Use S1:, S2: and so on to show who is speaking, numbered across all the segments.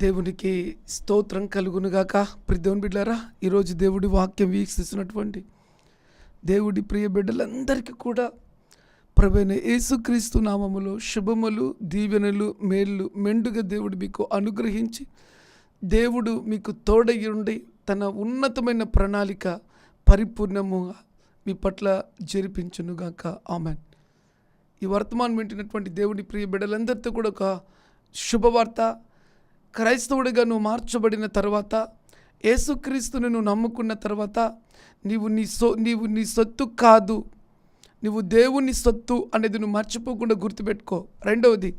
S1: దేవునికి స్తోత్రం కలుగునుగాక ప్రిదేవుని బిడ్డారా ఈరోజు దేవుడి వాక్యం వీక్షిస్తున్నటువంటి దేవుడి ప్రియ బిడ్డలందరికీ కూడా ప్రభైన యేసుక్రీస్తు నామములో శుభములు దీవెనలు మేళ్ళు మెండుగా దేవుడు మీకు అనుగ్రహించి దేవుడు మీకు తోడయ్యుండి తన ఉన్నతమైన ప్రణాళిక పరిపూర్ణముగా మీ పట్ల జరిపించునుగాక ఆమెన్. ఈ వర్తమానం వింటున్నటువంటి దేవుడి ప్రియ బిడ్డలందరితో కూడా ఒక శుభవార్త క్రైస్తవుడిగా నువ్వు మార్చబడిన తర్వాత యేసుక్రీస్తుని నువ్వు నమ్ముకున్న తర్వాత నీవు నీ సో నీవు నీ సొత్తు కాదు. నువ్వు దేవుని సొత్తు అనేది నువ్వు మర్చిపోకుండా గుర్తుపెట్టుకో. రెండవది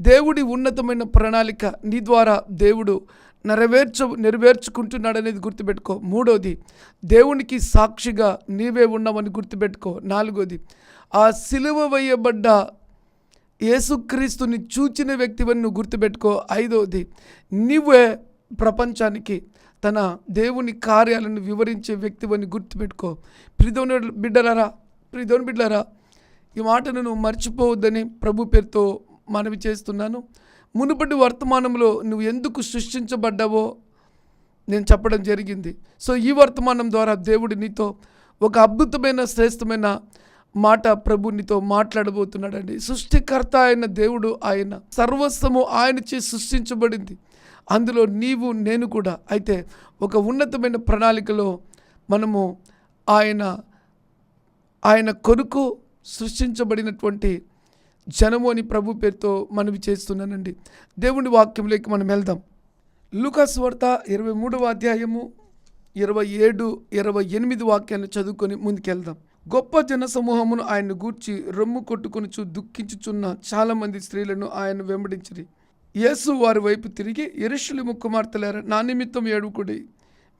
S1: దేవుడి ఉన్నతమైన ప్రణాళిక నీ ద్వారా దేవుడు నెరవేర్చ నెరవేర్చుకుంటున్నాడనేది గుర్తుపెట్టుకో. మూడవది దేవునికి సాక్షిగా నీవే ఉన్నావని గుర్తుపెట్టుకో. నాలుగోది ఆ సిలువ వేయబడ్డ యేసుక్రీస్తుని చూచిన వ్యక్తివని నువ్వు గుర్తుపెట్టుకో. ఐదవది నువ్వే ప్రపంచానికి తన దేవుని కార్యాలను వివరించే వ్యక్తివని గుర్తుపెట్టుకో. ప్రిదోని బిడ్డలరా ప్రిదోని బిడ్డలరా ఈ మాటను నువ్వు మర్చిపోవద్దని ప్రభు పేరుతో మనవి చేస్తున్నాను. మునుపటి వర్తమానంలో నువ్వు ఎందుకు సృష్టించబడ్డావో నేను చెప్పడం జరిగింది. సో ఈ వర్తమానం ద్వారా దేవుడు నీతో ఒక అద్భుతమైన శ్రేష్టమైన మాట ప్రభు నీతో మాట్లాడబోతున్నాడండి. సృష్టికర్త అయిన దేవుడు ఆయన. సర్వస్వము ఆయన చే సృష్టించబడింది. అందులో నీవు నేను కూడా. అయితే ఒక ఉన్నతమైన ప్రణాళికలో మనము ఆయన ఆయన కొరకు సృష్టించబడినటువంటి జనము అని ప్రభు పేరుతో మనవి చేస్తున్నానండి. దేవుని వాక్యంలోకి మనం వెళ్దాం. లూకాస్ వార్త ఇరవై మూడవ అధ్యాయము ఇరవై ఏడు ఇరవై ఎనిమిది వాక్యాన్ని చదువుకొని ముందుకెళ్దాం. గొప్ప జన సమూహమును ఆయన గూర్చి రొమ్ము కొట్టుకొనుచు దుఃఖించుచున్న చాలామంది స్త్రీలను ఆయన వెంబడించిరి. యేసు వారి వైపు తిరిగి ఇరుషులు కుమార్తెలారా నా నిమిత్తం ఏడుకుడి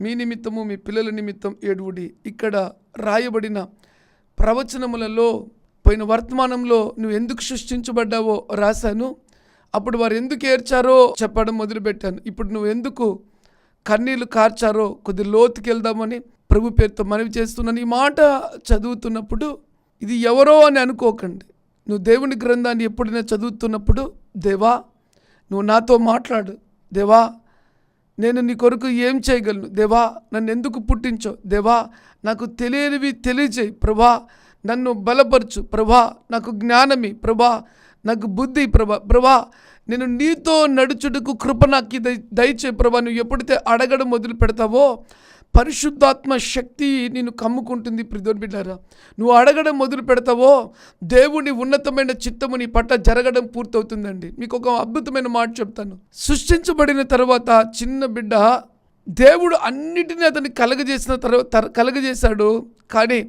S1: మీ నిమిత్తము మీ పిల్లల నిమిత్తం ఏడువుడి. ఇక్కడ రాయబడిన ప్రవచనములలో పోయిన వర్తమానంలో నువ్వు ఎందుకు సృష్టించబడ్డావో రాశాను. అప్పుడు వారు ఎందుకు ఏడ్చారో చెప్పడం మొదలుపెట్టాను. ఇప్పుడు నువ్వు ఎందుకు కన్నీళ్ళు కార్చారో కొద్ది లోతుకెళ్దామని ప్రభు పేరుతో మనవి చేస్తున్నాను ఈ మాట చదువుతున్నప్పుడు ఇది ఎవరో అని అనుకోకండి. నువ్వు దేవుని గ్రంథాన్ని ఎప్పుడైనా చదువుతున్నప్పుడు దేవా నువ్వు నాతో మాట్లాడు. దేవా నేను నీ కొరకు ఏం చేయగలను? దేవా నన్ను ఎందుకు పుట్టించో? దేవా నాకు తెలియనివి తెలియజేయి. ప్రభా నన్ను బలపరచు. ప్రభా నాకు జ్ఞానమి. ప్రభా నాకు బుద్ధి. ప్రభా ప్రభా నేను నీతో నడుచుటకు కృప నాకు దయచే ప్రభా నువ్వు ఎప్పుడైతే అడగడం మొదలు పెడతావో పరిశుద్ధాత్మ శక్తి నేను కమ్ముకుంటుంది ప్రిదోన్ బిడ్డారా నువ్వు అడగడం మొదలు పెడతావో దేవుని ఉన్నతమైన చిత్తము నీ పట్ల జరగడం పూర్తవుతుందండి. మీకు ఒక అద్భుతమైన మాట చెప్తాను. సృష్టించబడిన తర్వాత చిన్న బిడ్డ దేవుడు అన్నిటినీ అతన్ని కలగజేసిన తర్వాత కలగజేశాడు. కానీ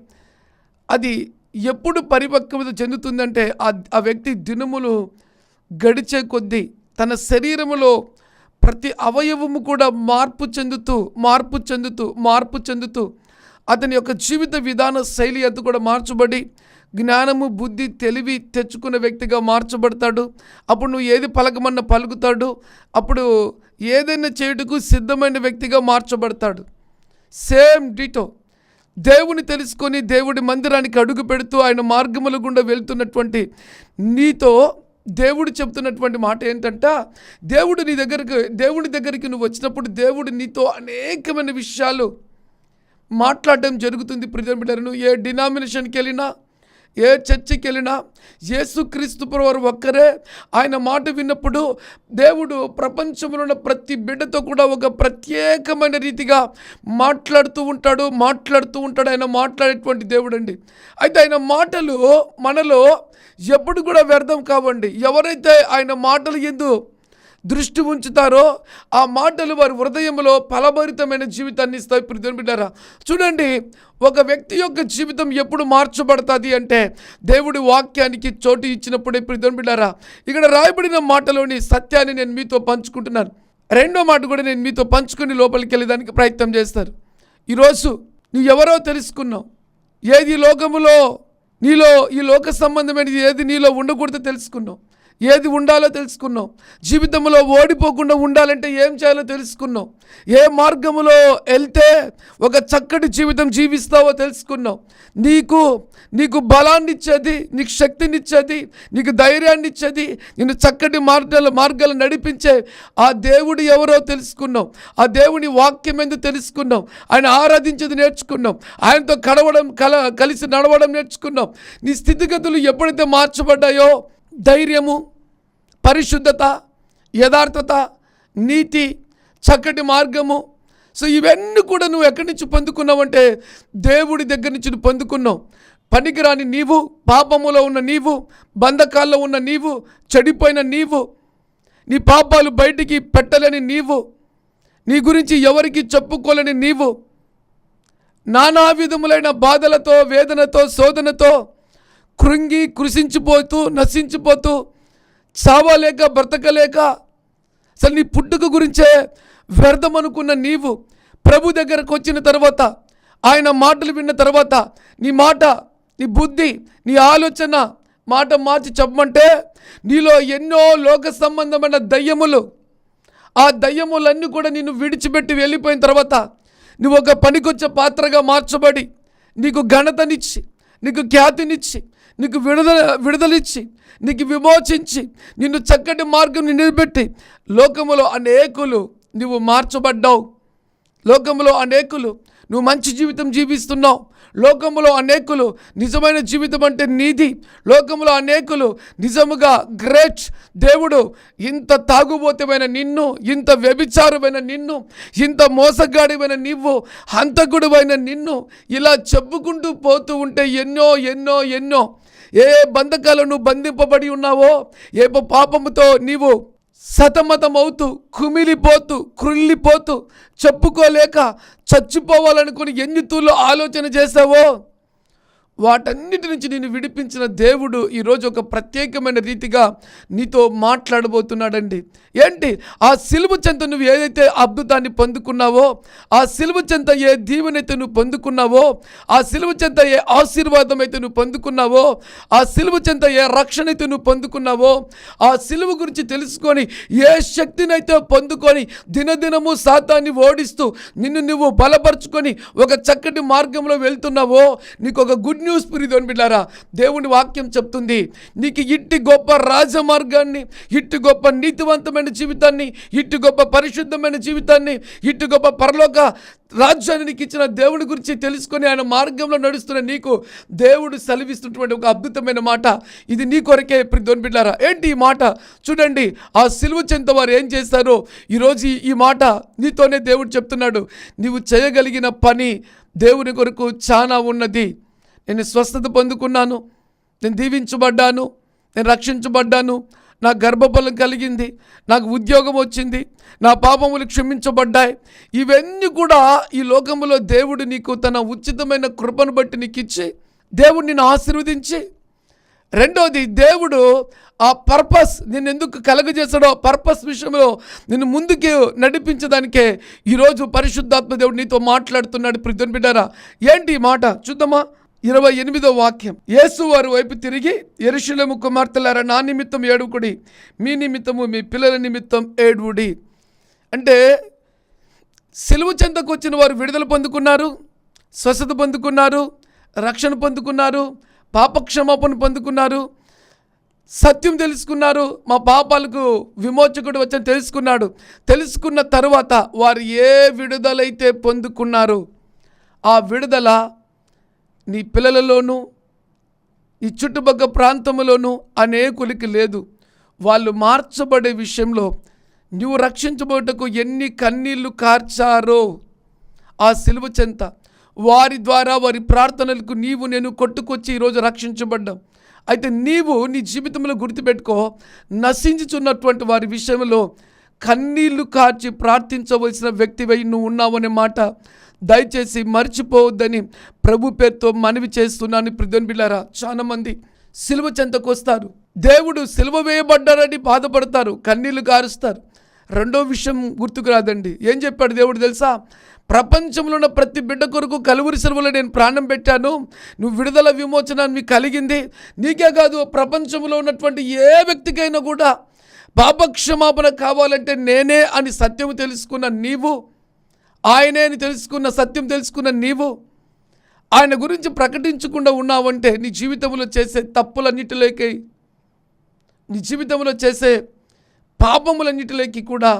S1: అది ఎప్పుడు పరిపక్వత చెందుతుందంటే ఆ ఆ వ్యక్తి దినములు గడిచే కొద్దీ తన శరీరములో ప్రతి అవయవము కూడా మార్పు చెందుతూ మార్పు చెందుతూ మార్పు చెందుతూ అతని యొక్క జీవిత విధాన శైలి అంతా కూడా మార్చబడి జ్ఞానము బుద్ధి తెలివి తెచ్చుకున్న వ్యక్తిగా మార్చబడతాడు. అప్పుడు నువ్వు ఏది పలకమన్న పలుకుతాడు. అప్పుడు ఏదైనా చేయుటకు సిద్ధమైన వ్యక్తిగా మార్చబడతాడు. Same ditto. దేవుని తెలుసుకొని దేవుడి మందిరానికి అడుగు పెడుతూ ఆయన మార్గముల గుండా వెళ్తున్నటువంటి నీతో దేవుడు చెప్తున్నటువంటి మాట ఏంటంట? దేవుడు నీ దగ్గరకు దేవుడి దగ్గరికి నువ్వు వచ్చినప్పుడు దేవుడు నీతో అనేకమైన విషయాలు మాట్లాడడం జరుగుతుంది ప్రిజన్ బిడ్డలు ఏ డినామినేషన్కి వెళ్ళినా ఏ చర్చికి వెళ్ళినా యేసుక్రీస్తు వారు ఒక్కరే. ఆయన మాట విన్నప్పుడు దేవుడు ప్రపంచంలో ఉన్న ప్రతి బిడ్డతో కూడా ఒక ప్రత్యేకమైన రీతిగా మాట్లాడుతూ ఉంటాడు మాట్లాడుతూ ఉంటాడు. ఆయన మాట్లాడేటువంటి దేవుడు అండి అయితే ఆయన మాటలు మనలో ఎప్పుడు కూడా వ్యర్థం కావండి. ఎవరైతే ఆయన మాటలు ఎందు దృష్టి ఉంచుతారో ఆ మాటలు వారి హృదయంలో ఫలభరితమైన జీవితాన్ని ఇస్తాయి. ప్రియుని బిడ్డారా చూడండి ఒక వ్యక్తి యొక్క జీవితం ఎప్పుడు మార్చబడుతుంది అంటే దేవుడి వాక్యానికి చోటు ఇచ్చినప్పుడే ప్రియుని బిడ్డారా ఇక్కడ రాయబడిన మాటలోని సత్యాన్ని నేను మీతో పంచుకుంటున్నాను. రెండో మాట కూడా నేను మీతో పంచుకుని లోపలికి వెళ్ళేదానికి ప్రయత్నం చేస్తారు ఈరోజు నువ్వు ఎవరో తెలుసుకున్నావు? ఏది లోకములో నీలో ఈ లోక సంబంధమైనది ఏది నీలో ఉండకూడదో తెలుసుకున్నావు? ఏది ఉండాలో తెలుసుకున్నావు. జీవితంలో ఓడిపోకుండా ఉండాలంటే ఏం చేయాలో తెలుసుకున్నాం ఏ మార్గములో వెళ్తే ఒక చక్కటి జీవితం జీవిస్తావో తెలుసుకున్నాం నీకు నీకు బలాన్ని ఇచ్చేది నీకు శక్తినిచ్చేది నీకు ధైర్యాన్ని ఇచ్చేది నిన్ను చక్కటి మార్గాలు మార్గాలు నడిపించే ఆ దేవుడు ఎవరో తెలుసుకున్నాం ఆ దేవుని వాక్యం ఎందుకు తెలుసుకున్నాం ఆయన ఆరాధించేది నేర్చుకున్నాం ఆయనతో కడవడం కల కలిసి నడవడం నేర్చుకున్నాం నీ స్థితిగతులు ఎప్పుడైతే మార్చబడ్డాయో ధైర్యము పరిశుద్ధత యథార్థత నీతి చక్కటి మార్గము. సో ఇవన్నీ కూడా నువ్వు ఎక్కడి నుంచి పొందుకున్నావంటే దేవుడి దగ్గర నుంచి నువ్వు పొందుకున్నావు. పనికిరాని నీవు పాపములో ఉన్న నీవు బంధకాల్లో ఉన్న నీవు చెడిపోయిన నీవు నీ పాపాలు బయటికి పెట్టలేని నీవు నీ గురించి ఎవరికి చెప్పుకోలేని నీవు నానా విధములైన బాధలతో వేదనతో శోధనతో కృంగి కృషించిపోతూ నశించిపోతూ చావలేక బ్రతకలేక అసలు నీ పుట్టుక గురించే వ్యర్థం అనుకున్న నీవు ప్రభు దగ్గరకు వచ్చిన తర్వాత ఆయన మాటలు విన్న తర్వాత నీ మాట నీ బుద్ధి నీ ఆలోచన మాట మార్చి చెప్పమంటే నీలో ఎన్నో లోక సంబంధమైన దయ్యములు ఆ దయ్యములన్నీ కూడా నిన్ను విడిచిపెట్టి వెళ్ళిపోయిన తర్వాత నువ్వు ఒక పనికొచ్చే పాత్రగా మార్చబడి నీకు ఘనతనిచ్చి నీకు ఖ్యాతినిచ్చి నీకు విడుదల విడుదలిచ్చి నీకు విమోచించి నిన్ను చక్కటి మార్గం నిలబెట్టి లోకములో అనేకులు నువ్వు మార్చబడ్డావు. లోకములో అనేకులు నువ్వు మంచి జీవితం జీవిస్తున్నావు. లోకములో అనేకులు నిజమైన జీవితం అంటే నీది. లోకములో అనేకులు నిజముగా గ్రేట్ దేవుడు. ఇంత తాగుబోతమైన నిన్ను ఇంత వ్యభిచారమైన నిన్ను ఇంత మోసగాడివైన నీవు హంతకుడువైన నిన్ను ఇలా చెప్పుకుంటూ పోతూ ఉంటే ఎన్నో ఎన్నో ఎన్నో ఏ బంధకాలు నువ్వు బంధింపబడి ఉన్నావో ఏ పాపముతో నీవు సతమతమవుతూ కుమిలిపోతూ కృళ్ళిపోతూ చెప్పుకోలేక చచ్చిపోవాలనుకుని ఎన్ని ఆలోచన చేసావో వాటన్నిటి నుంచి నేను విడిపించిన దేవుడు ఈరోజు ఒక ప్రత్యేకమైన రీతిగా నీతో మాట్లాడబోతున్నాడండి. ఏంటి? ఆ సిలువ చెంత నువ్వు ఏదైతే అద్భుతాన్ని పొందుకున్నావో ఆ సిలువ చెంత ఏ దీవెనైతే నువ్వు పొందుకున్నావో ఆ సిలువ చెంత ఏ ఆశీర్వాదం అయితే నువ్వు పొందుకున్నావో ఆ సిలువ చెంత ఏ రక్షణ అయితే నువ్వు పొందుకున్నావో ఆ సిలువ గురించి తెలుసుకొని ఏ శక్తినైతే పొందుకొని దినదినము సాతాన్ని ఓడిస్తూ నిన్ను నువ్వు బలపరుచుకొని ఒక చక్కటి మార్గంలో వెళ్తున్నావో నీకు ఒక గుడ్ న్యూస్ పురిదోని బిడ్డారా దేవుని వాక్యం చెప్తుంది నీకు ఇట్టి గొప్ప రాజమార్గాన్ని ఇట్టి గొప్ప నీతివంతమైన జీవితాన్ని ఇట్టి గొప్ప పరిశుద్ధమైన జీవితాన్ని ఇట్టి గొప్ప పరలోక రాజ్యాన్ని నీకు ఇచ్చిన దేవుని గురించి తెలుసుకొని ఆయన మార్గంలో నడుస్తున్న నీకు దేవుడు సెలవిస్తున్నటువంటి ఒక అద్భుతమైన మాట. ఇది నీ కొరకే ప్రతి బిడ్డారా ఏంటి ఈ మాట? చూడండి ఆ సిలువ చెంత వారు ఏం చేస్తారో ఈరోజు ఈ- ఈ మాట నీతోనే దేవుడు చెప్తున్నాడు. నీవు చేయగలిగిన పని దేవుని కొరకు చాలా ఉన్నది. నేను స్వస్థత పొందుకున్నాను. నేను దీవించబడ్డాను. నేను రక్షించబడ్డాను. నా గర్భఫలం కలిగింది. నాకు ఉద్యోగం వచ్చింది. నా పాపములు క్షమించబడ్డాయి. ఇవన్నీ కూడా ఈ లోకములో దేవుడు నీకు తన ఉచితమైన కృపను బట్టి నీకు ఇచ్చి దేవుడు నిన్ను ఆశీర్వదించి. రెండోది దేవుడు ఆ పర్పస్ నిన్ను ఎందుకు కలగజేశాడో పర్పస్ విషయంలో నిన్ను ముందుకు నడిపించడానికే ఈరోజు పరిశుద్ధాత్మ దేవుడు నీతో మాట్లాడుతున్నాడు. ప్రిధన్ బిడ్డారా ఏంటి ఈ మాట? చూద్దామా? ఇరవై ఎనిమిదో వాక్యం. యేసు వారి వైపు తిరిగి ఎరుషులము కుమార్తెలారా నా నిమిత్తం ఏడుకుడి మీ నిమిత్తము మీ పిల్లల నిమిత్తం ఏడువుడి. అంటే సెలవు చెంతకు వచ్చిన వారు విడుదల పొందుకున్నారు స్వస్థత పొందుకున్నారు రక్షణ పొందుకున్నారు పాపక్షమాపణ పొందుకున్నారు సత్యం తెలుసుకున్నారు. మా పాపాలకు విమోచకుడు వచ్చని తెలుసుకున్నాడు. తెలుసుకున్న తరువాత వారు ఏ విడుదలైతే పొందుకున్నారు ఆ విడుదల నీ పిల్లలలోనూ ఈ చుట్టుపక్కల ప్రాంతంలోనూ అనేకులకి లేదు. వాళ్ళు మార్చబడే విషయంలో నువ్వు రక్షించబోటకు ఎన్ని కన్నీళ్ళు కార్చారో ఆ సిలువ చెంత. వారి ద్వారా వారి ప్రార్థనలకు నీవు నేను కొట్టుకొచ్చి ఈరోజు రక్షించబడ్డాం అయితే నీవు నీ జీవితంలో గుర్తుపెట్టుకో నశించుచున్నటువంటి వారి విషయంలో కన్నీళ్ళు కార్చి ప్రార్థించవలసిన వ్యక్తివై నువ్వు ఉన్నావనే మాట దయచేసి మర్చిపోవద్దని ప్రభు పేరుతో మనవి చేస్తున్నాను ప్రధాన బిళ్ళారా చాలామంది సిలువ చెంతకు వస్తారు. దేవుడు సిలువ వేయబడ్డారని బాధపడతారు కన్నీళ్ళు కారుస్తారు రెండో విషయం గుర్తుకు రాదండి. ఏం చెప్పాడు దేవుడు తెలుసా? ప్రపంచంలో ఉన్న ప్రతి బిడ్డ కొరకు కలువురి సెలవులో నేను ప్రాణం పెట్టాను. నువ్వు విడుదల విమోచన మీకు కలిగింది. నీకే కాదు ప్రపంచంలో ఉన్నటువంటి ఏ వ్యక్తికైనా కూడా పాపక్షమాపణ కావాలంటే నేనే అని సత్యము తెలుసుకున్న నీవు ఆయనే అని తెలుసుకున్న సత్యం తెలుసుకున్న నీవు ఆయన గురించి ప్రకటించకుండా ఉన్నావంటే నీ జీవితంలో చేసే తప్పులన్నిటిలోకి నీ జీవితంలో చేసే పాపములన్నిటిలోకి కూడా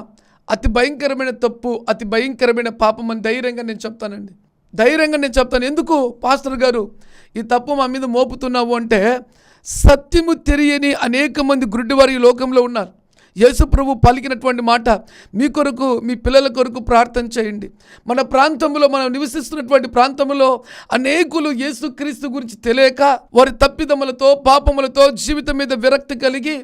S1: అతి భయంకరమైన తప్పు అతి భయంకరమైన పాపం అని ధైర్యంగా నేను చెప్తానండి. ధైర్యంగా నేను చెప్తాను. ఎందుకు పాస్టర్ గారు ఈ తప్పు మా మీద మోపుతున్నావు అంటే సత్యము తెలియని అనేక మంది గుడ్డివారు ఈ లోకంలో ఉన్నారు. యేసు ప్రభు పలికినటువంటి మాట మీ కొరకు మీ పిల్లల కొరకు ప్రార్థన చేయండి. మన ప్రాంతంలో మనం నివసిస్తున్నటువంటి ప్రాంతంలో అనేకులు యేసుక్రీస్తు గురించి తెలియక వారి తప్పిదములతో పాపములతో జీవితం మీద విరక్తి కలిగి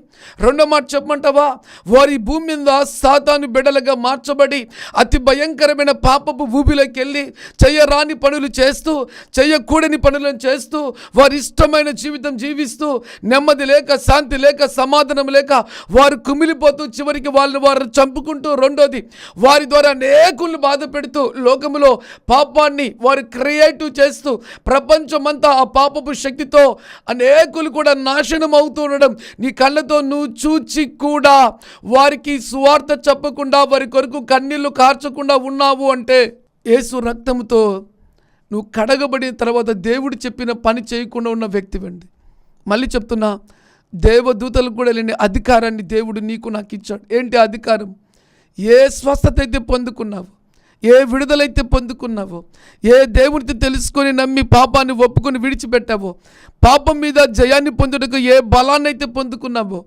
S1: రెండో మాట చెప్పమంటావా? వారి భూమి మీద సాతాను బిడలుగా మార్చబడి అతి భయంకరమైన పాపపు భూమిలోకి వెళ్ళి చెయ్యరాని పనులు చేస్తూ చెయ్యకూడని పనులను చేస్తూ వారి ఇష్టమైన జీవితం జీవిస్తూ నెమ్మది లేక శాంతి లేక సమాధానం లేక వారు కుమిలి కుమిలిపోతూ చివరికి వాళ్ళని వారు చంపుకుంటూ రెండోది వారి ద్వారా అనేకులను బాధ పెడుతూ లోకములో పాపాన్ని వారు క్రియేటివ్ చేస్తూ ప్రపంచమంతా ఆ పాపపు శక్తితో అనేకులు కూడా నాశనం అవుతూ ఉండడం నీ కళ్ళతో నువ్వు చూచి కూడా వారికి సువార్త చెప్పకుండా వారి కొరకు కన్నీళ్ళు కార్చకుండా ఉన్నావు అంటే యేసు రక్తంతో నువ్వు కడగబడిన తర్వాత దేవుడు చెప్పిన పని చేయకుండా ఉన్న వ్యక్తివండి మళ్ళీ చెప్తున్నా దేవదూతలకు కూడా లేని అధికారాన్ని దేవుడు నీకు నాకు ఇచ్చాడు. ఏంటి అధికారం? ఏ స్వస్థత అయితే పొందుకున్నావు ఏ విడుదలైతే పొందుకున్నావో ఏ దేవుడిని తెలుసుకొని నమ్మి పాపాన్ని ఒప్పుకొని విడిచిపెట్టావో పాపం మీద జయాన్ని పొందుటకు ఏ బలాన్ని అయితే పొందుకున్నావో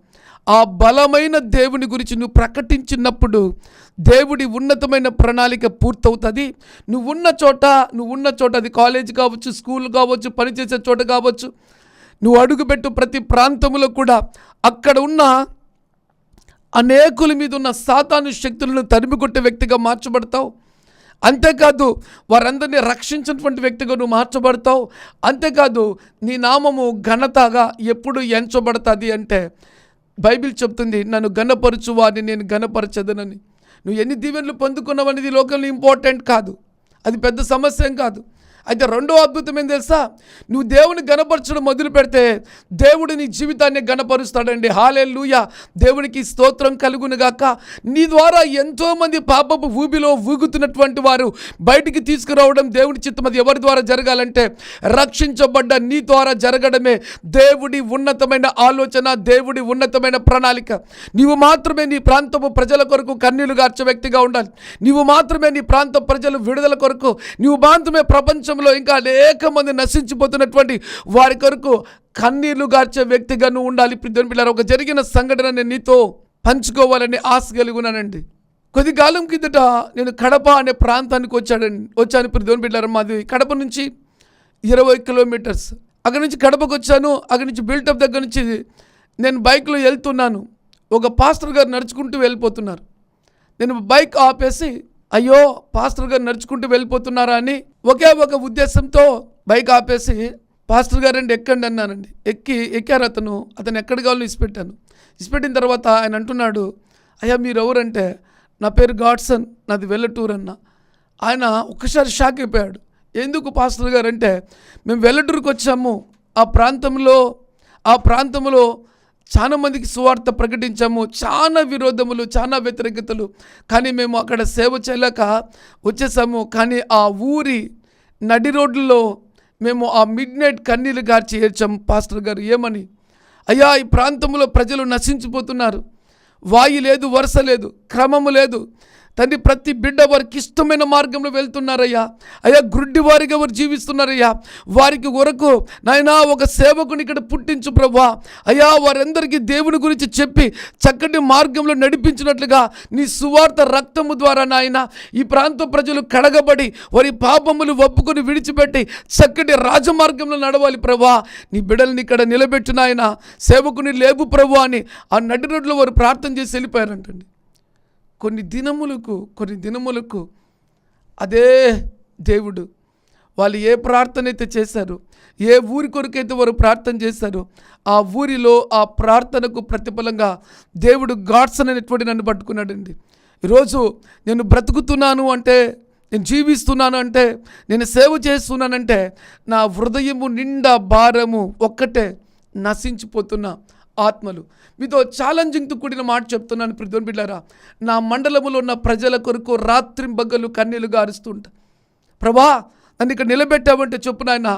S1: ఆ బలమైన దేవుని గురించి నువ్వు ప్రకటించినప్పుడు దేవుడి ఉన్నతమైన ప్రణాళిక పూర్తవుతుంది. నువ్వు ఉన్న చోట నువ్వు ఉన్న చోట అది కాలేజ్ కావచ్చు స్కూల్ కావచ్చు పనిచేసే చోట కావచ్చు నువ్వు అడుగుపెట్టు ప్రతి ప్రాంతంలో కూడా అక్కడ ఉన్న అనేకుల మీద ఉన్న సాతాను శక్తులను తరిమికొట్టే వ్యక్తిగా మార్చబడతావు. అంతేకాదు వారందరినీ రక్షించినటువంటి వ్యక్తిగా నువ్వు మార్చబడతావు. అంతేకాదు నీ నామము ఘనతగా ఎప్పుడు ఎంచబడుతుంది అంటే బైబిల్ చెప్తుంది నన్ను ఘనపరచు వారిని నేను ఘనపరచదనని. నువ్వు ఎన్ని దీవెనలు పొందుకున్నావు అనేది లోకంలో ఇంపార్టెంట్ కాదు. అది పెద్ద సమస్య కాదు. అయితే రెండో అద్భుతం ఏం తెలుసా? నువ్వు దేవుని గణపరచడం మొదలు పెడితే దేవుడు నీ జీవితాన్ని గణపరుస్తాడండి. హాలే లూయ దేవునికి స్తోత్రం కలుగునుగాక నీ ద్వారా ఎంతోమంది పాపపు ఊబిలో ఊగుతున్నటువంటి వారు బయటికి తీసుకురావడం దేవుని చిత్తం. అది ఎవరి ద్వారా జరగాలంటే రక్షించబడ్డ నీ ద్వారా జరగడమే దేవుడి ఉన్నతమైన ఆలోచన దేవుడి ఉన్నతమైన ప్రణాళిక. నీవు మాత్రమే నీ ప్రాంతపు ప్రజల కొరకు కన్నీలు గార్చే వ్యక్తిగా ఉండాలి. నీవు మాత్రమే నీ ప్రాంత ప్రజలు విడుదల కొరకు నీవు మాత్రమే ప్రపంచ దేశంలో ఇంకా అనేక మంది నశించిపోతున్నటువంటి వారి కొరకు కన్నీళ్ళు గార్చే వ్యక్తిగా నువ్వు ఉండాలి. ఇప్పుడు పిల్లలు ఒక జరిగిన సంఘటన నేను నీతో పంచుకోవాలని ఆశ కలిగి ఉన్నానండి. కొద్ది కాలం కిందట నేను కడప అనే ప్రాంతానికి వచ్చాడండి వచ్చాను. ఇప్పుడు దేవుని బిడ్డారు మాది కడప నుంచి ఇరవై కిలోమీటర్స్. అక్కడి నుంచి కడపకు వచ్చాను. అక్కడి నుంచి బిల్టప్ దగ్గర నుంచి నేను బైక్లో వెళ్తున్నాను. ఒక పాస్టర్ గారు నడుచుకుంటూ వెళ్ళిపోతున్నారు. నేను బైక్ ఆపేసి అయ్యో పాస్టర్ గారు నడుచుకుంటూ వెళ్ళిపోతున్నారా అని ఒకే ఒక ఉద్దేశంతో బైక్ ఆపేసి పాస్టర్ గారు ఎక్కండి అన్నానండి ఎక్కి ఎక్కారు అతను. అతను ఎక్కడ కావాలో ఇసిపెట్టాను. ఇసిపెట్టిన తర్వాత ఆయన అంటున్నాడు అయ్యా మీరు ఎవరంటే? నా పేరు గాడ్సన్ నాది వెల్లటూర్ అన్న. ఆయన ఒక్కసారి షాక్ అయిపోయాడు. ఎందుకు పాస్టర్ గారు అంటే మేము వెల్లటూరుకు వచ్చాము ఆ ప్రాంతంలో ఆ ప్రాంతంలో చాలా మందికి సువార్త ప్రకటించాము చాలా విరోధములు చాలా వ్యతిరేకతలు. కానీ మేము అక్కడ సేవ చేయలేక వచ్చేసాము. కానీ ఆ ఊరి నడి రోడ్లలో మేము ఆ మిడ్ నైట్ కన్నీళ్ళు గార్చి ఏడ్చాము. పాస్టర్ గారు ఏమని? అయ్యా ఈ ప్రాంతంలో ప్రజలు నశించిపోతున్నారు. వాయి లేదు వరుస లేదు క్రమము లేదు. తండ్రి ప్రతి బిడ్డ వారికి ఇష్టమైన మార్గంలో వెళ్తున్నారయ్యా. అయ్యా గ్రుడ్డి వారిగా వారు జీవిస్తున్నారయ్యా. వారికి వరకు నాయనా ఒక సేవకుని ఇక్కడ పుట్టించు ప్రభా. అయ్యా వారందరికీ దేవుని గురించి చెప్పి చక్కటి మార్గంలో నడిపించినట్లుగా నీ సువార్త రక్తము ద్వారా నాయన ఈ ప్రాంత ప్రజలు కడగబడి వారి పాపములు ఒప్పుకొని విడిచిపెట్టి చక్కటి రాజమార్గంలో నడవాలి ప్రభా. నీ బిడ్డల్ని ఇక్కడ నిలబెట్టినాయన సేవకుని లేవు ప్రభు అని ఆ నడి రోడ్లో వారు ప్రార్థన చేసి వెళ్ళిపోయారంటండి. కొన్ని దినములకు కొన్ని దినములకు అదే దేవుడు వాళ్ళు ఏ ప్రార్థన అయితే చేశారు ఏ ఊరి కొరకైతే వారు ప్రార్థన చేశారు ఆ ఊరిలో ఆ ప్రార్థనకు ప్రతిఫలంగా దేవుడు గాడ్సన్ అనేటువంటి నన్ను పట్టుకున్నాడండి. ఈరోజు నేను బ్రతుకుతున్నాను అంటే నేను జీవిస్తున్నాను అంటే నేను సేవ చేస్తున్నానంటే నా హృదయము నిండా భారము ఒక్కటే నశించిపోతున్నా ఆత్మలు. మీతో ఛాలెంజింగ్తో కూడిన మాట చెప్తున్నాను ప్రతిని బిడ్డారా నా మండలములో ఉన్న ప్రజల కొరకు రాత్రింబగలు కన్నీలు గారుస్తుంటా ప్రభా నన్ను ఇక్కడ నిలబెట్టావంటే చెప్పు నాయన.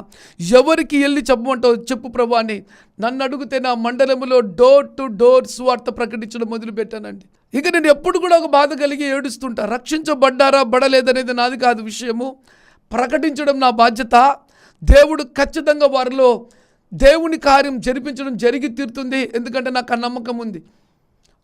S1: ఎవరికి వెళ్ళి చెప్పమంటావు చెప్పు ప్రభా అని. నన్ను అడిగితే నా మండలంలో డోర్ టు డోర్ స్వార్థ ప్రకటించడం మొదలుపెట్టానండి. ఇక నేను ఎప్పుడు కూడా ఒక బాధ కలిగి ఏడుస్తుంటా. రక్షించబడ్డారా బడలేదనేది నాది కాదు విషయము. ప్రకటించడం నా బాధ్యత. దేవుడు ఖచ్చితంగా వారిలో దేవుని కార్యం జరిపించడం జరిగి తీరుతుంది. ఎందుకంటే నాకు ఆ నమ్మకం ఉంది.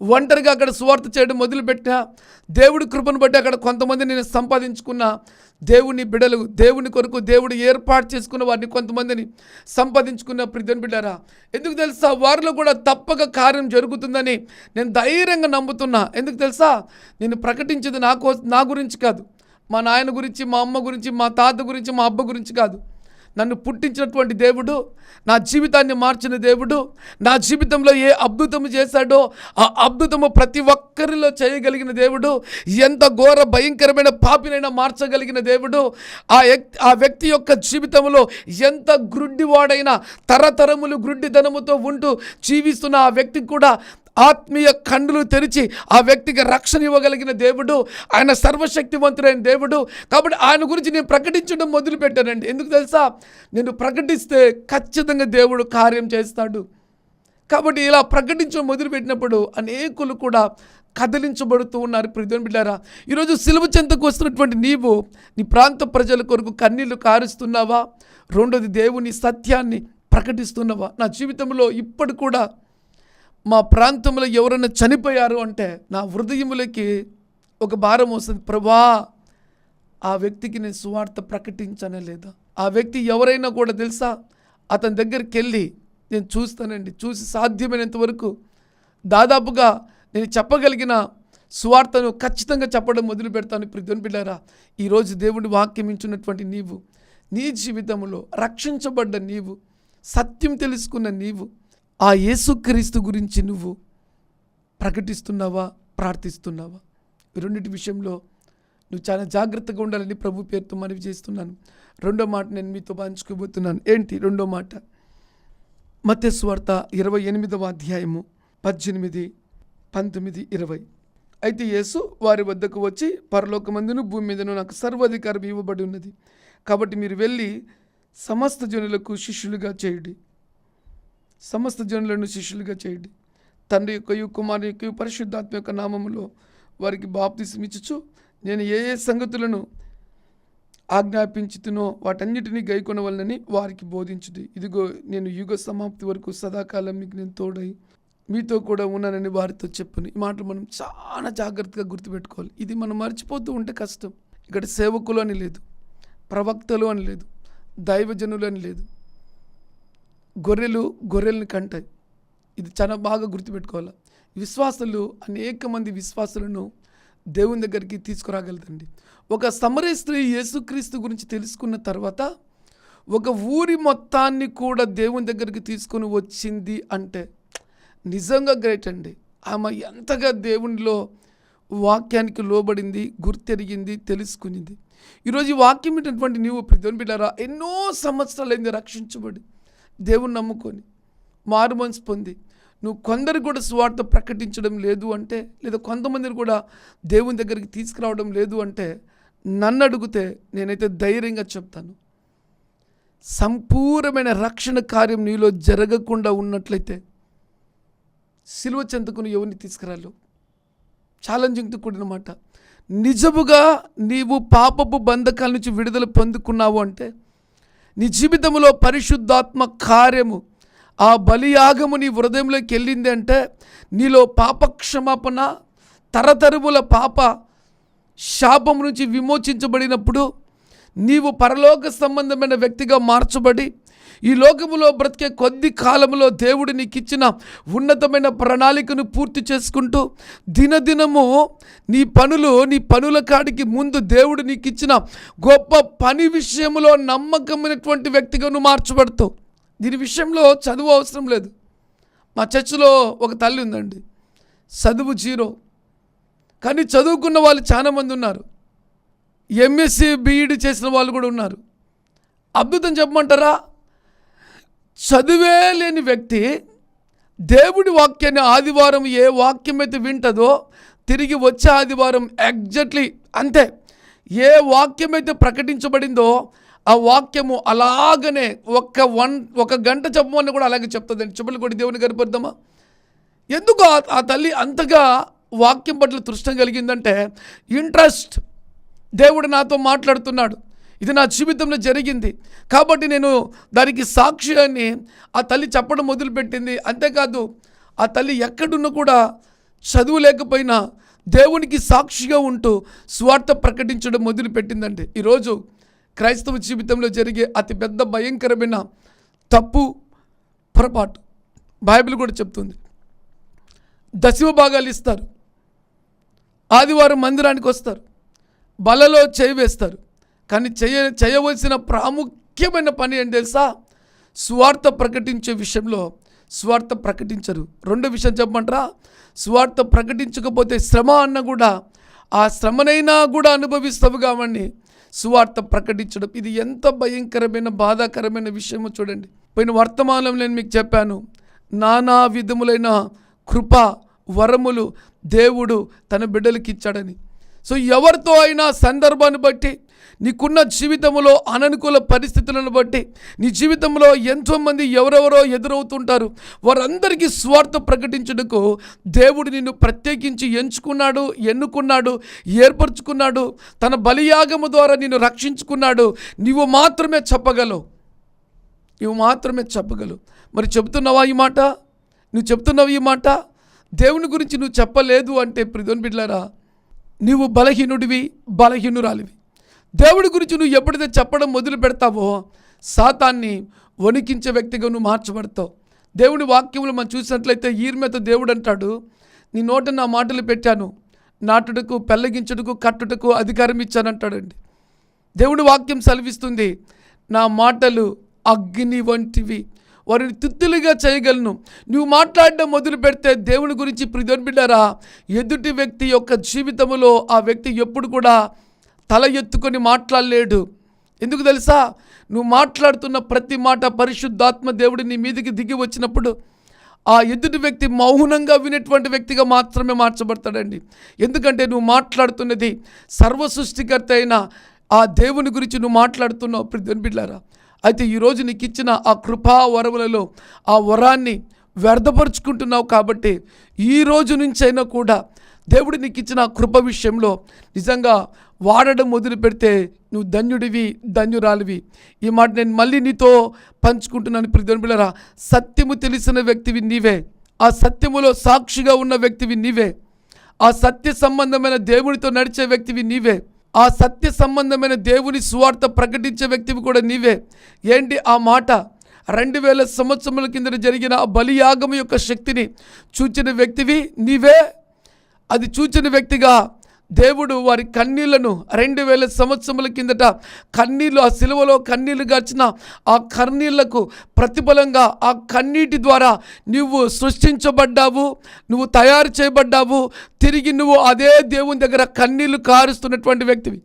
S1: ఒంటరిగా అక్కడ సువార్త చేయడం మొదలుపెట్టా దేవుడి కృపను బట్టి అక్కడ కొంతమంది నేను సంపాదించుకున్న దేవుని బిడలు దేవుని కొరకు దేవుడు ఏర్పాటు చేసుకున్న వారిని కొంతమందిని సంపాదించుకున్న ప్రిధన్ బిడ్డారా ఎందుకు తెలుసా? వారిలో కూడా తప్పక కార్యం జరుగుతుందని నేను ధైర్యంగా నమ్ముతున్నా. ఎందుకు తెలుసా? నేను ప్రకటించేది నా కో నా గురించి కాదు. మా నాయన గురించి మా అమ్మ గురించి మా తాత గురించి మా అబ్బ గురించి కాదు. నన్ను పుట్టించినటువంటి దేవుడు నా జీవితాన్ని మార్చిన దేవుడు నా జీవితంలో ఏ అద్భుతము చేశాడో ఆ అద్భుతము ప్రతి ఒక్కరిలో చేయగలిగిన దేవుడు ఎంత ఘోర భయంకరమైన పాపినైనా మార్చగలిగిన దేవుడు ఆ ఆ వ్యక్తి యొక్క జీవితంలో ఎంత గ్రుడ్డివాడైనా తరతరములు గ్రుడ్డితనముతో ఉంటూ జీవిస్తున్న ఆ వ్యక్తికి కూడా ఆత్మీయ కండులు తెరిచి ఆ వ్యక్తికి రక్షణ ఇవ్వగలిగిన దేవుడు ఆయన సర్వశక్తివంతుడైన దేవుడు. కాబట్టి ఆయన గురించి నేను ప్రకటించడం మొదలుపెట్టానండి. ఎందుకు తెలుసా? నేను ప్రకటిస్తే ఖచ్చితంగా దేవుడు కార్యం చేస్తాడు. కాబట్టి ఇలా ప్రకటించడం మొదలుపెట్టినప్పుడు అనేకులు కూడా కదిలించబడుతూ ఉన్నారు. ప్రిధుని బిడ్డారా ఈరోజు సిలువ చెంతకు వస్తున్నటువంటి నీవు నీ ప్రాంత ప్రజల కొరకు కన్నీళ్ళు కారుస్తున్నావా? రెండోది దేవుని సత్యాన్ని ప్రకటిస్తున్నావా? నా జీవితంలో ఇప్పుడు కూడా మా ప్రాంతంలో ఎవరైనా చనిపోయారు అంటే నా హృదయములకి ఒక భారం వస్తుంది. ప్రభా ఆ వ్యక్తికి నేను సువార్త ప్రకటించనే లేదా. ఆ వ్యక్తి ఎవరైనా కూడా తెలుసా? అతని దగ్గరికి వెళ్ళి నేను చూస్తానండి. చూసి సాధ్యమైనంత వరకు దాదాపుగా నేను చెప్పగలిగిన సువార్తను ఖచ్చితంగా చెప్పడం మొదలు పెడతాను. ప్రతిని బిడ్డారా ఈరోజు దేవుడి వాక్యం ఇచ్చినటువంటి నీవు నీ జీవితంలో రక్షించబడ్డ నీవు సత్యం తెలుసుకున్న నీవు ఆ యేసుక్రీస్తు గురించి నువ్వు ప్రకటిస్తున్నావా ప్రార్థిస్తున్నావా? రెండింటి విషయంలో నువ్వు చాలా జాగ్రత్తగా ఉండాలని ప్రభు పేరుతో మనవి చేస్తున్నాను. రెండో మాట నేను మీతో పంచుకోబోతున్నాను. ఏంటి రెండో మాట? మత్స్వార్త ఇరవై ఎనిమిదవ అధ్యాయము పద్దెనిమిది పంతొమ్మిది ఇరవై. అయితే యేసు వారి వద్దకు వచ్చి పరలోకమందును భూమి మీదను నాకు సర్వాధికారం ఇవ్వబడి ఉన్నది. కాబట్టి మీరు వెళ్ళి సమస్త జనులకు శిష్యులుగా చేయండి. సమస్త జనులను శిష్యులుగా చేయండి. తండ్రి యొక్క కుమారు యొక్క పరిశుద్ధాత్మ యొక్క నామములో వారికి బాప్తిసం నేను ఏ ఏ సంగతులను ఆజ్ఞాపించుతునో వాటన్నిటినీ గైకొనవలనని వారికి బోధించుది ఇదిగో నేను యుగ సమాప్తి వరకు సదాకాలం మీకు నేను తోడై మీతో కూడా ఉన్నానని వారితో చెప్పను. ఈ మాటలు మనం చాలా జాగ్రత్తగా గుర్తుపెట్టుకోవాలి. ఇది మనం మర్చిపోతూ ఉంటే కష్టం. ఇక్కడ సేవకులు అని లేదు ప్రవక్తలు అని లేదు దైవజనులు అని లేదు గొర్రెలు గొర్రెల్ని కంటాయి. ఇది చాలా బాగా గుర్తుపెట్టుకోవాలి. విశ్వాసులు అనేక మంది విశ్వాసులను దేవుని దగ్గరికి తీసుకురాగలదండి ఒక సమరే స్త్రీ యేసుక్రీస్తు గురించి తెలుసుకున్న తర్వాత ఒక ఊరి మొత్తాన్ని కూడా దేవుని దగ్గరికి తీసుకొని వచ్చింది అంటే నిజంగా గ్రేట్ అండి. ఆమె ఎంతగా దేవునిలో వాక్యానికి లోబడింది గుర్తెరిగింది తెలుసుకునింది. ఈరోజు ఈ వాక్యం ఏంటటువంటి నీవు ప్రతిని బిడ్డారా ఎన్నో సంవత్సరాలైంది రక్షించబడి. దేవుని నమ్ముకొని మారు మనసు పొంది. నువ్వు కొందరు కూడా స్వార్థ ప్రకటించడం లేదు అంటే లేదా కొంతమందిని కూడా దేవుని దగ్గరికి తీసుకురావడం లేదు అంటే నన్ను అడిగితే నేనైతే ధైర్యంగా చెప్తాను. సంపూర్ణమైన రక్షణ కార్యం నీలో జరగకుండా ఉన్నట్లయితే సిలువ చెంతకుని ఎవరిని తీసుకురాలో ఛాలెంజింగ్తో కూడిన మాట. నిజముగా నీవు పాపపు బంధకాల నుంచి విడుదల పొందుకున్నావు అంటే నీ జీవితంలో పరిశుద్ధాత్మ కార్యము ఆ బలియాగము నీ హృదయంలోకి వెళ్ళింది అంటే నీలో పాపక్షమాపణ తరతరువుల పాప శాపం నుంచి విమోచించబడినప్పుడు నీవు పరలోక సంబంధమైన వ్యక్తిగా మార్చబడి ఈ లోకములో బ్రతికే కొద్ది కాలంలో దేవుడు నీకిచ్చిన ఉన్నతమైన ప్రణాళికను పూర్తి చేసుకుంటూ దినదినము నీ పనులు నీ పనుల కాడికి ముందు దేవుడు నీకు ఇచ్చిన గొప్ప పని విషయంలో నమ్మకమైనటువంటి వ్యక్తిగా నువ్వు మార్చబడతావు. దీని విషయంలో చదువు అవసరం లేదు. మా చర్చిలో ఒక తల్లి ఉందండి. చదువు జీరో. కానీ చదువుకున్న వాళ్ళు చాలామంది ఉన్నారు. ఎంఎస్సి బీఈడి చేసిన వాళ్ళు కూడా ఉన్నారు. అద్భుతం చెప్పమంటారా? చదివే లేని వ్యక్తి దేవుడి వాక్యాన్ని ఆదివారం ఏ వాక్యం అయితే వింటదో తిరిగి వచ్చే ఆదివారం ఎగ్జాక్ట్లీ అంతే. ఏ వాక్యం అయితే ప్రకటించబడిందో ఆ వాక్యము అలాగనే ఒక్క వన్ ఒక గంట చెప్పమని కూడా అలాగే చెప్తుందండి. చెప్పులు కూడా దేవుని గరిపడదామా ఎందుకు ఆ- ఆ తల్లి అంతగా వాక్యం పట్ల తృష్టం కలిగిందంటే ఇంట్రెస్ట్ దేవుడు నాతో మాట్లాడుతున్నాడు. ఇది నా జీవితంలో జరిగింది. కాబట్టి నేను దానికి సాక్షి అని ఆ తల్లి చెప్పడం మొదలుపెట్టింది. అంతేకాదు ఆ తల్లి ఎక్కడున్నా కూడా చదువు లేకపోయినా దేవునికి సాక్షిగా ఉంటూ స్వార్థ ప్రకటించడం మొదలుపెట్టిందండి. ఈరోజు క్రైస్తవ జీవితంలో జరిగే అతిపెద్ద భయంకరమైన తప్పు పొరపాటు బైబిల్ కూడా చెప్తుంది. దశమ భాగాలు ఇస్తారు. ఆదివారం మందిరానికి వస్తారు. బలలో చేయి వేస్తారు. కానీ చేయ చేయవలసిన ప్రాముఖ్యమైన పని ఏం తెలుసా? స్వార్థ ప్రకటించే విషయంలో స్వార్థ ప్రకటించరు. రెండో విషయం చెప్పమంటారా? స్వార్థ ప్రకటించకపోతే శ్రమ అన్న కూడా ఆ శ్రమనైనా కూడా అనుభవిస్తావు కావండి సువార్త ప్రకటించడం ఇది ఎంత భయంకరమైన బాధాకరమైన విషయమో చూడండి. పోయిన వర్తమానం నేను మీకు చెప్పాను నానా విధములైన కృప వరములు దేవుడు తన బిడ్డలకి ఇచ్చాడని. సో ఎవరితో అయినా సందర్భాన్ని బట్టి నీకున్న జీవితంలో అననుకూల పరిస్థితులను బట్టి నీ జీవితంలో ఎంతోమంది ఎవరెవరో ఎదురవుతుంటారు. వారందరికీ స్వార్థ ప్రకటించుటకు దేవుడు నిన్ను ప్రత్యేకించి ఎంచుకున్నాడు ఎన్నుకున్నాడు ఏర్పరచుకున్నాడు. తన బలియాగము ద్వారా నిన్ను రక్షించుకున్నాడు. నీవు మాత్రమే చెప్పగలవు. నువ్వు మాత్రమే చెప్పగలవు. మరి చెబుతున్నావా ఈ మాట? నువ్వు చెప్తున్నావు ఈ మాట? దేవుని గురించి నువ్వు చెప్పలేదు అంటే ప్రిధోన్ బిడ్లారా నీవు బలహీనుడివి బలహీనురాలివి. దేవుడి గురించి నువ్వు ఎప్పుడైతే చెప్పడం మొదలు పెడతావో సాతాన్ని వణికించే వ్యక్తిగా నువ్వు మార్చబడతావు. దేవుడి వాక్యములు మనం చూసినట్లయితే ఈర్మెత దేవుడు అంటాడు నీ నోట నా మాటలు పెట్టాను నాటుటకు పెళ్ళగించుటకు కట్టుటకు అధికారం ఇచ్చానంటాడండి దేవుడి వాక్యం సెలవిస్తుంది నా మాటలు అగ్ని వంటివి వారిని తుత్తులుగా చేయగలను. నువ్వు మాట్లాడడం మొదలు పెడితే దేవుని గురించి ప్రిదొన్బిడ్డారా ఎదుటి వ్యక్తి యొక్క జీవితంలో ఆ వ్యక్తి ఎప్పుడు కూడా తల ఎత్తుకొని మాట్లాడలేడు. ఎందుకు తెలుసా? నువ్వు మాట్లాడుతున్న ప్రతి మాట పరిశుద్ధాత్మ దేవుడు నీ మీదకి దిగి వచ్చినప్పుడు ఆ ఎదుటి వ్యక్తి మౌనంగా వినేటువంటి వ్యక్తిగా మాత్రమే మార్చబడతాడండి. ఎందుకంటే నువ్వు మాట్లాడుతున్నది సర్వ సృష్టికర్త అయిన ఆ దేవుని గురించి నువ్వు మాట్లాడుతున్నావు ప్రిధన్ అయితే ఈరోజు నీకు ఇచ్చిన ఆ కృపా వరములలో ఆ వరాన్ని వ్యర్థపరుచుకుంటున్నావు కాబట్టి ఈ రోజు నుంచైనా కూడా దేవుడు నీకు ఇచ్చిన ఆ కృప విషయంలో నిజంగా వాడడం మొదలు పెడితే నువ్వు ధన్యుడివి ధన్యురాలివి. ఈ మాట నేను మళ్ళీ నీతో పంచుకుంటున్నాను ప్రిధన్ బిళ్ళరా సత్యము తెలిసిన వ్యక్తివి నీవే. ఆ సత్యములో సాక్షిగా ఉన్న వ్యక్తివి నీవే. ఆ సత్య సంబంధమైన దేవునితో నడిచే వ్యక్తివి నీవే. ఆ సత్య సంబంధమైన దేవుని సువార్త ప్రకటించే వ్యక్తివి కూడా నీవే. ఏంటి ఆ మాట? రెండు వేల సంవత్సరముల కింద జరిగిన ఆ బలియాగము యొక్క శక్తిని చూచిన వ్యక్తివి నీవే. అది చూచిన వ్యక్తిగా దేవుడు వారి కన్నీళ్ళను రెండు వేల సంవత్సరముల కిందట కన్నీళ్ళు ఆ సిలువలో కన్నీళ్ళు గార్చిన ఆ కన్నీళ్ళకు ప్రతిఫలంగా ఆ కన్నీటి ద్వారా నువ్వు సృష్టించబడ్డావు నువ్వు తయారు చేయబడ్డావు. తిరిగి నువ్వు అదే దేవుని దగ్గర కన్నీళ్ళు కారుస్తున్నటువంటి వ్యక్తివి.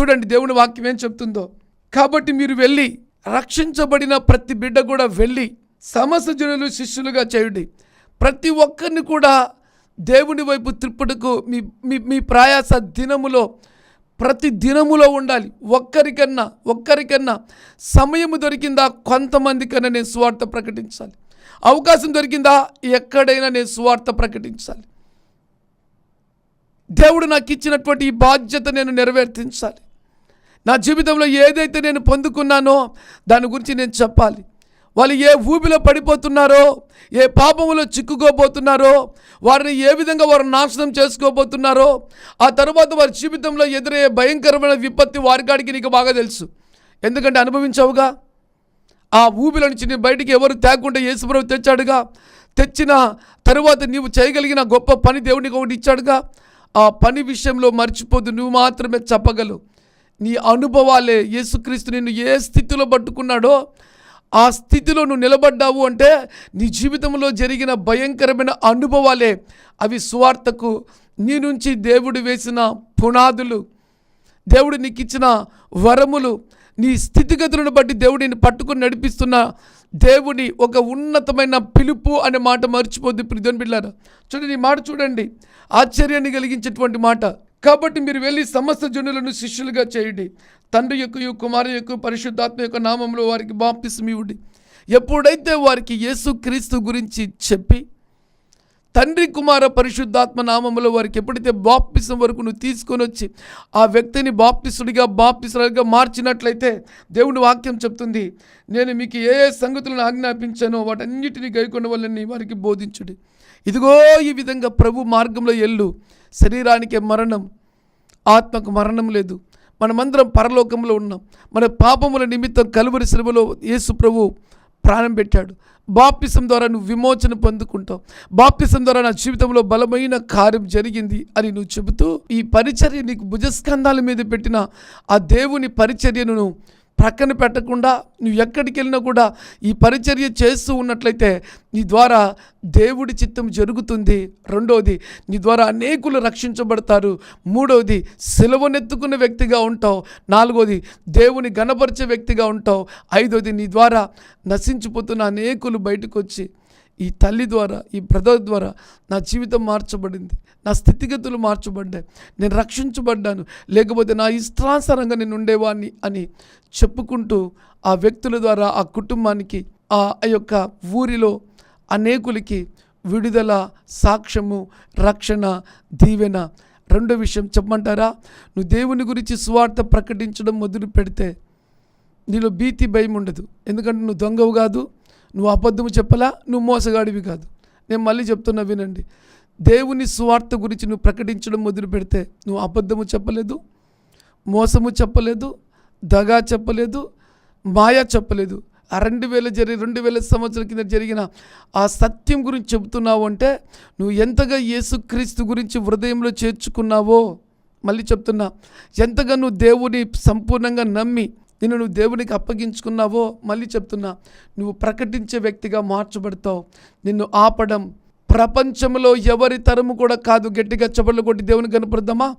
S1: చూడండి దేవుని వాక్యం ఏం చెప్తుందో. కాబట్టి మీరు వెళ్ళి రక్షించబడిన ప్రతి బిడ్డ కూడా వెళ్ళి సమస్త జనులు శిష్యులుగా చేయండి. ప్రతి ఒక్కరిని కూడా దేవుని వైపు త్రిప్పుటకు మీ మీ మీ ప్రయాస దినములో ప్రతి దినములో ఉండాలి. ఒక్కరికన్నా ఒక్కరికన్నా సమయము దొరికిందా? కొంతమందికన్నా నేను స్వార్థ ప్రకటించాలి. అవకాశం దొరికిందా? ఎక్కడైనా నేను స్వార్థ ప్రకటించాలి. దేవుడు నాకు ఇచ్చినటువంటి ఈ బాధ్యత నేను నెరవేర్తించాలి. నా జీవితంలో ఏదైతే నేను పొందుకున్నానో దాని గురించి నేను చెప్పాలి. వాళ్ళు ఏ ఊబిలో పడిపోతున్నారో ఏ పాపములో చిక్కుకోబోతున్నారో వారిని ఏ విధంగా వారు నాశనం చేసుకోబోతున్నారో ఆ తర్వాత వారి జీవితంలో ఎదురయ్యే భయంకరమైన విపత్తి వారి కాడికి నీకు బాగా తెలుసు. ఎందుకంటే అనుభవించావుగా? ఆ ఊబిలో నుంచి నీ బయటికి ఎవరు తేకుండా యేసుప్రభు తెచ్చాడుగా? తెచ్చిన తరువాత నీవు చేయగలిగిన గొప్ప పని దేవునికి ఒకటి ఇచ్చాడుగా? ఆ పని విషయంలో మర్చిపోదు నువ్వు మాత్రమే చెప్పగలవు. నీ అనుభవాలే యేసుక్రీస్తు నిన్ను ఏ స్థితిలో పట్టుకున్నాడో ఆ స్థితిలో నువ్వు నిలబడ్డావు అంటే నీ జీవితంలో జరిగిన భయంకరమైన అనుభవాలే. అవి సువార్తకు నీ నుంచి దేవుడు వేసిన పునాదులు. దేవుడు నీకు ఇచ్చిన వరములు. నీ స్థితిగతులను బట్టి దేవుడిని పట్టుకుని నడిపిస్తున్న దేవుని ఒక ఉన్నతమైన పిలుపు అనే మాట మర్చిపోద్ది ప్రిధన్ బిళ్ళారా చూడండి ఈ మాట చూడండి. ఆశ్చర్యాన్ని కలిగించేటువంటి మాట. కాబట్టి మీరు వెళ్ళి సమస్త జనులను శిష్యులుగా చేయండి. తండ్రి యొక్క కుమారు యొక్క పరిశుద్ధాత్మ యొక్క నామంలో వారికి బాప్తిస్మివుడి ఎప్పుడైతే వారికి యేసు క్రీస్తు గురించి చెప్పి తండ్రి కుమార పరిశుద్ధాత్మ నామములో వారికి ఎప్పుడైతే బాప్తిసం వరకు నువ్వు తీసుకొని వచ్చి ఆ వ్యక్తిని బాప్తిసుడిగా బాప్తిసుడిగా మార్చినట్లయితే దేవుని వాక్యం చెప్తుంది నేను మీకు ఏ ఏ సంగతులను ఆజ్ఞాపించానో వాటన్నిటిని గైకొన్న వాళ్ళని వారికి బోధించుడి. ఇదిగో ఈ విధంగా ప్రభు మార్గంలో ఎల్లు. శరీరానికి మరణం ఆత్మకు మరణం లేదు. మనమందరం పరలోకంలో ఉన్నాం. మన పాపముల నిమిత్తం కలువరి శిలువలో యేసు ప్రభు ప్రాణం పెట్టాడు. బాప్తిసం ద్వారా నువ్వు విమోచన పొందుకుంటావు. బాప్తిసం ద్వారా నా జీవితంలో బలమైన కార్యం జరిగింది అని నువ్వు చెబుతూ ఈ పరిచర్య నీకు భుజస్కంధాల మీద పెట్టిన ఆ దేవుని పరిచర్యను నువ్వు ప్రక్కన పెట్టకుండా నువ్వు ఎక్కడికి వెళ్ళినా కూడా ఈ పరిచర్య చేస్తూ ఉన్నట్లయితే నీ ద్వారా దేవుడి చిత్తం జరుగుతుంది. రెండవది నీ ద్వారా అనేకులు రక్షించబడతారు. మూడవది సెలవునెత్తుకున్న వ్యక్తిగా ఉంటావు. నాలుగోది దేవుని గణపరిచే వ్యక్తిగా ఉంటావు. ఐదవది నీ ద్వారా నశించిపోతున్న అనేకులు బయటకు వచ్చి ఈ తల్లి ద్వారా ఈ బ్రదర్ ద్వారా నా జీవితం మార్చబడింది. నా స్థితిగతులు మార్చబడ్డాయి. నేను రక్షించబడ్డాను. లేకపోతే నా ఇష్టానుసారంగా నేను ఉండేవాడిని అని చెప్పుకుంటూ ఆ వ్యక్తుల ద్వారా ఆ కుటుంబానికి ఆ ఆ యొక్క ఊరిలో అనేకులకి విడుదల సాక్ష్యము రక్షణ దీవెన రెండో విషయం చెప్పమంటారా? నువ్వు దేవుని గురించి సువార్త ప్రకటించడం మొదలు పెడితే నీలో భీతి భయం ఉండదు. ఎందుకంటే నువ్వు దొంగవు కాదు నువ్వు అబద్ధము చెప్పలా నువ్వు మోసగాడివి కాదు. నేను మళ్ళీ చెప్తున్నా వినండి. దేవుని సువార్త గురించి నువ్వు ప్రకటించడం మొదలు పెడితే నువ్వు అబద్ధము చెప్పలేదు మోసము చెప్పలేదు దగా చెప్పలేదు మాయా చెప్పలేదు. ఆ రెండు వేల జరి రెండు వేల సంవత్సరాల కింద జరిగిన ఆ సత్యం గురించి చెబుతున్నావు అంటే నువ్వు ఎంతగా యేసుక్రీస్తు గురించి హృదయంలో చేర్చుకున్నావో మళ్ళీ చెప్తున్నా ఎంతగా నువ్వు దేవుని సంపూర్ణంగా నమ్మి నిన్ను నువ్వు దేవునికి అప్పగించుకున్నావో మళ్ళీ చెప్తున్నా నువ్వు ప్రకటించే వ్యక్తిగా మార్చబడతావు. నిన్ను ఆపడం ప్రపంచంలో ఎవరి తరము కూడా కాదు. గట్టిగా చెబర్లు కొట్టి దేవుని కనపడదామా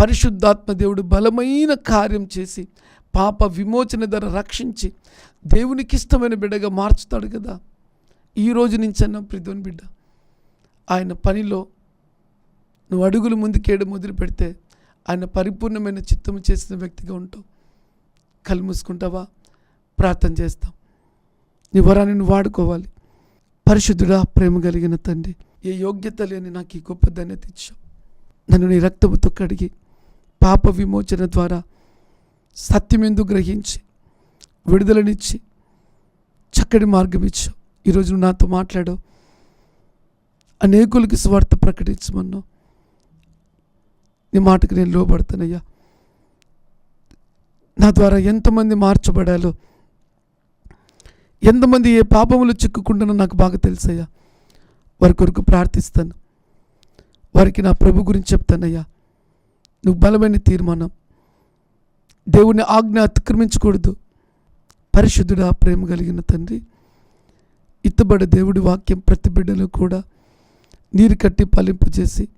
S1: పరిశుద్ధాత్మ దేవుడు బలమైన కార్యం చేసి పాప విమోచన ధర రక్షించి దేవునికి ఇష్టమైన బిడ్డగా మార్చుతాడు కదా. ఈ రోజు నుంచన్నా ప్రిధోని బిడ్డ. ఆయన పనిలో నువ్వు అడుగులు ముందుకేయడం మొదలు పెడితే ఆయన పరిపూర్ణమైన చిత్తము చేసిన వ్యక్తిగా ఉంటావు. కళ్ళు మూసుకుంటావా? ప్రార్థన చేస్తాం. నీ వరాన్ని నువ్వు వాడుకోవాలి. పరిశుద్ధుడా ప్రేమ కలిగిన తండ్రి ఏ యోగ్యత లేని నాకు ఈ గొప్ప ధన్యత ఇచ్చావు. నన్ను నీ రక్తముతో కడిగి పాప విమోచన ద్వారా సత్యమెందు గ్రహించి విడుదలనిచ్చి చక్కటి మార్గం ఇచ్చు ఈరోజు నువ్వు నాతో మాట్లాడు అనేకులకి స్వార్థ ప్రకటించమన్నావు. నీ మాటకు నేను లోపడతానయ్యా నా ద్వారా ఎంతమంది మార్చబడాలో ఎంతమంది ఏ పాపములు చిక్కుకుంటానో నాకు బాగా తెలుసయ్యా. వారి కొరకు ప్రార్థిస్తాను. వారికి నా ప్రభు గురించి చెప్తానయ్యా. నువ్వు బలమైన తీర్మానం. దేవుని ఆజ్ఞ అతిక్రమించకూడదు. పరిశుద్ధుడా ప్రేమ కలిగిన తండ్రి ఇత్తబడ దేవుడి వాక్యం ప్రతి బిడ్డలో కూడా నీరు కట్టి పలింపు చేసి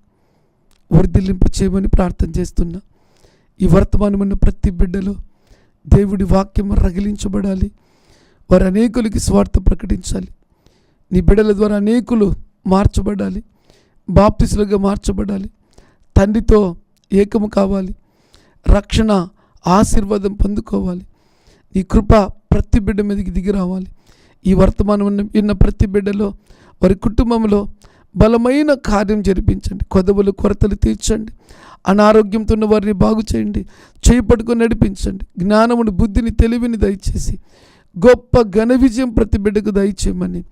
S1: వర్ధిల్లింపు చేయమని ప్రార్థన చేస్తున్నా. ఈ వర్తమానమున్న ప్రతి బిడ్డలో దేవుడి వాక్యం రగిలించబడాలి. వారు అనేకులకి స్వార్థ ప్రకటించాలి. నీ బిడ్డల ద్వారా అనేకులు మార్చబడాలి. బాప్తిసులుగా మార్చబడాలి. తండ్రితో ఏకము కావాలి. రక్షణ ఆశీర్వాదం పొందుకోవాలి. నీ కృప ప్రతి బిడ్డ మీదకి దిగి రావాలి. ఈ వర్తమానం ఉన్న విన్న ప్రతి బిడ్డలో వారి కుటుంబంలో బలమైన కార్యం జరిపించండి. కొదవలు కొరతలు తీర్చండి. అనారోగ్యంతో ఉన్న వారిని బాగు చేయండి. చేయి పట్టుకొని నడిపించండి. జ్ఞానముని బుద్ధిని తెలివిని దయచేసి గొప్ప ఘన విజయం ప్రతి బిడ్డకు దయచేయమని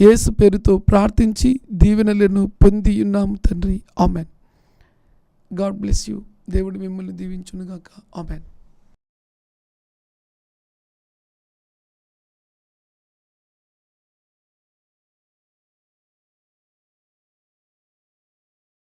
S1: యేసు పేరుతో ప్రార్థించి దీవెనలను పొంది ఉన్నాము తండ్రి. ఆమెన్. God bless you. దేవుడు మిమ్మల్ని దీవించునుగాక. ఆమెన్.